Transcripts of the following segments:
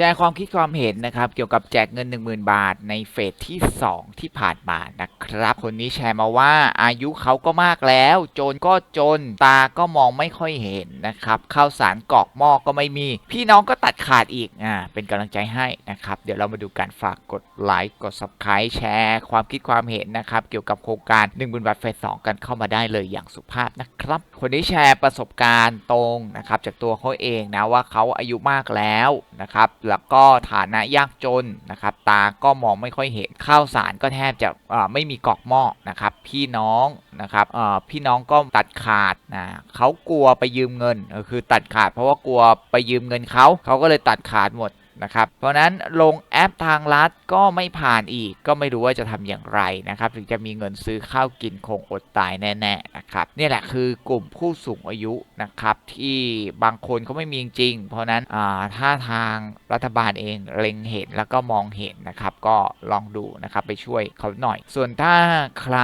แชร์ความคิดความเห็นนะครับ เกี่ยวกับแจกเงิน 10,000 บาทในเฟสที่ 2 ที่ผ่านมานะครับ คนนี้แชร์มาว่าอายุเขาก็มากแล้ว โจรก็จนตาก็มองไม่ค่อยเห็นนะครับข้าวสารกอกหม้อก็ไม่มี พี่น้องก็ตัดขาดอีกอ่าเป็นกำลังใจให้นะครับ เดี๋ยวเรามาดูการฝากกดไลค์กด subscribe แชร์ ความคิดความเห็นนะครับ เกี่ยวกับโครงการ 1 0,000 บาทเฟส 2 กันเข้ามาได้เลยอย่างสุภาพนะครับ คนนี้แชร์ประสบการณ์ตรงนะครับจากตัวเขาเองนะว่าเขาอายุมากแล้วนะครับแล้วก็ฐานะยากจนนะครับ ตาก็มองไม่ค่อยเห็นข้าวสารก็แทบจะไม่มีกอกหม้อนะครับ พี่น้องนะครับพี่น้องก็ตัดขาดนะเขากลัวไปยืมเงินคือตัดขาดเพราะว่ากลัวไปยืมเงินเขาเขาก็เลยตัดขาดหมด นะครับ เพราะนั้นลงแอปทางลัดก็ไม่ผ่านอีก ก็ไม่รู้ว่าจะทำอย่างไรนะครับ ถึงจะมีเงินซื้อข้าวกินคงอดตายแน่ๆนะครับนี่แหละคือกลุ่มผู้สูงอายุนะครับ ที่บางคนเขาไม่มีจริง เพราะนั้นอ่าถ้าทางรัฐบาลเองเล็งเห็นแล้วก็มองเห็นนะครับ ก็ลองดูนะครับไปช่วยเขาหน่อย ส่วนถ้าใคร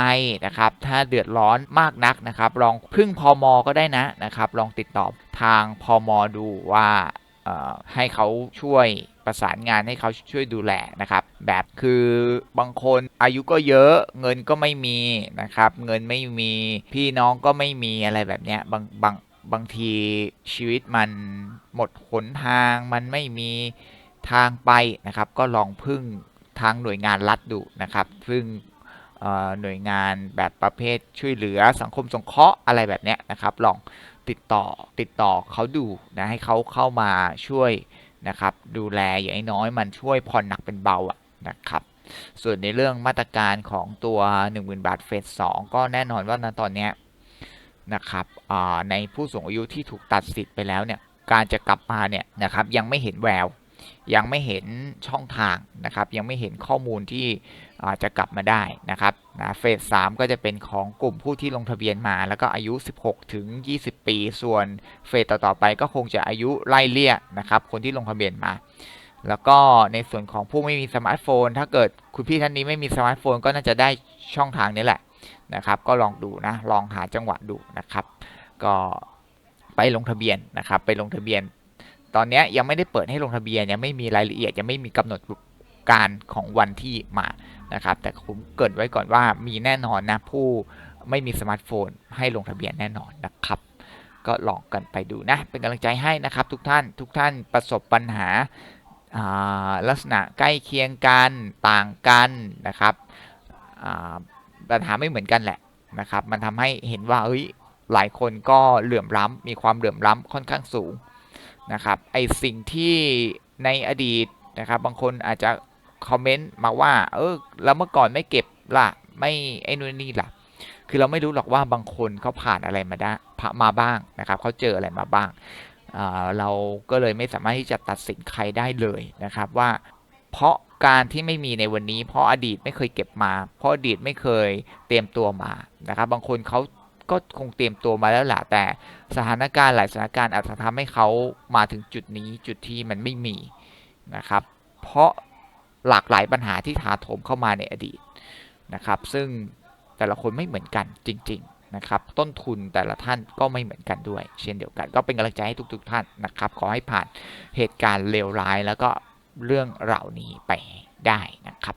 นะครับ ถ้าเดือดร้อนมากนักนะครับ ลองพึ่งพอมก็ได้นะนะครับ ลองติดต่อทางพอมดูว่าให้เขาช่วย ประสานงานให้เขาช่วยดูแลนะครับ แบบคือบางคนอายุก็เยอะเงินก็ไม่มีนะครับ เงินไม่มีพี่น้องก็ไม่มีอะไรแบบเนี้ยบางบางบางทีชีวิตมันหมดหนทาง มันไม่มีทางไปนะครับ ก็ลองพึ่งทางหน่วยงานรัฐดูนะครับพึ่งหน่วยงานแบบประเภทช่วยเหลือสังคมสงเคราะห์อะไรแบบเนี้ยนะครับ ลองติดต่อติดต่อเขาดูนะให้เขาเข้ามาช่วย นะครับ ดูแลอย่างน้อยมันช่วยผ่อนหนักเป็นเบาอะนะครับ ส่วนในเรื่องมาตรการของตัว 10,000 บาทเฟส2ก็แน่นอนว่าณตอนนี้นะครับในผู้สูงอายุที่ถูกตัดสิทธิ์ไปแล้วเนี่ยการจะกลับมาเนี่ยนะครับยังไม่เห็นแวว ยังไม่เห็นช่องทางนะครับ ยังไม่เห็นข้อมูลที่จะกลับมาได้นะครับนะเฟสสามก็จะเป็นของกลุ่มผู้ที่ลงทะเบียนมา แล้วก็อายุ 16 ถึง 20 ปี ส่วนเฟสต่อๆไปก็คงจะอายุไล่เลี่ยนะครับ คนที่ลงทะเบียนมา แล้วก็ในส่วนของผู้ไม่มีสมาร์ทโฟน ถ้าเกิดคุณพี่ท่านนี้ไม่มีสมาร์ทโฟน ก็น่าจะได้ช่องทางนี้แหละนะครับ ก็ลองดูนะ ลองหาจังหวะดูนะครับ ก็ไปลงทะเบียนนะครับ ไปลงทะเบียน ตอนนี้ยังไม่ได้เปิดให้ลงทะเบียนยังไม่มีรายละเอียดยังไม่มีกำหนดการของวันที่มานะครับ แต่ผมเกิดไว้ก่อนว่ามีแน่นอนนะผู้ไม่มีสมาร์ทโฟน ให้ลงทะเบียนแน่นอนนะครับ ก็ลองกันไปดูนะ เป็นกำลังใจให้นะครับทุกท่านทุกท่านประสบปัญหาลักษณะใกล้เคียงกันต่างกันนะครับปัญหาไม่เหมือนกันแหละนะครับ มันทำให้เห็นว่าเอ้ยหลายคนก็เหลื่อมล้ำมีความเหลื่อมล้ำค่อนข้างสูง นะครับไอสิ่งที่ในอดีตนะครับบางคนอาจจะคอมเมนต์มาว่าเออแล้วเมื่อก่อนไม่เก็บล่ะไม่ไอ้นู่นนี่ล่ะคือเราไม่รู้หรอกว่าบางคนเขาผ่านอะไรมาได้มาบ้างนะครับเขาเจออะไรมาบ้างอ่าเราก็เลยไม่สามารถที่จะตัดสินใครได้เลยนะครับว่า เพราะการที่ไม่มีในวันนี้ เพราะอดีตไม่เคยเก็บมา เพราะอดีตไม่เคยเตรียมตัวมานะครับ บางคนเขา ก็คงเตรียมตัวมาแล้วแหละแต่สถานการณ์หลายสถานการณ์อาจจะทำให้เขามาถึงจุดนี้จุดที่มันไม่มีนะครับ เพราะหลากหลายปัญหาที่ถาโถมเข้ามาในอดีตนะครับ ซึ่งแต่ละคนไม่เหมือนกันจริง ๆนะครับ ต้นทุนแต่ละท่านก็ไม่เหมือนกันด้วย เช่นเดียวกัน ก็เป็นกำลังใจให้ทุก ๆ ท่านนะครับ ขอให้ผ่านเหตุการณ์เลวร้ายแล้วก็เรื่องเหล่านี้ไปได้นะครับ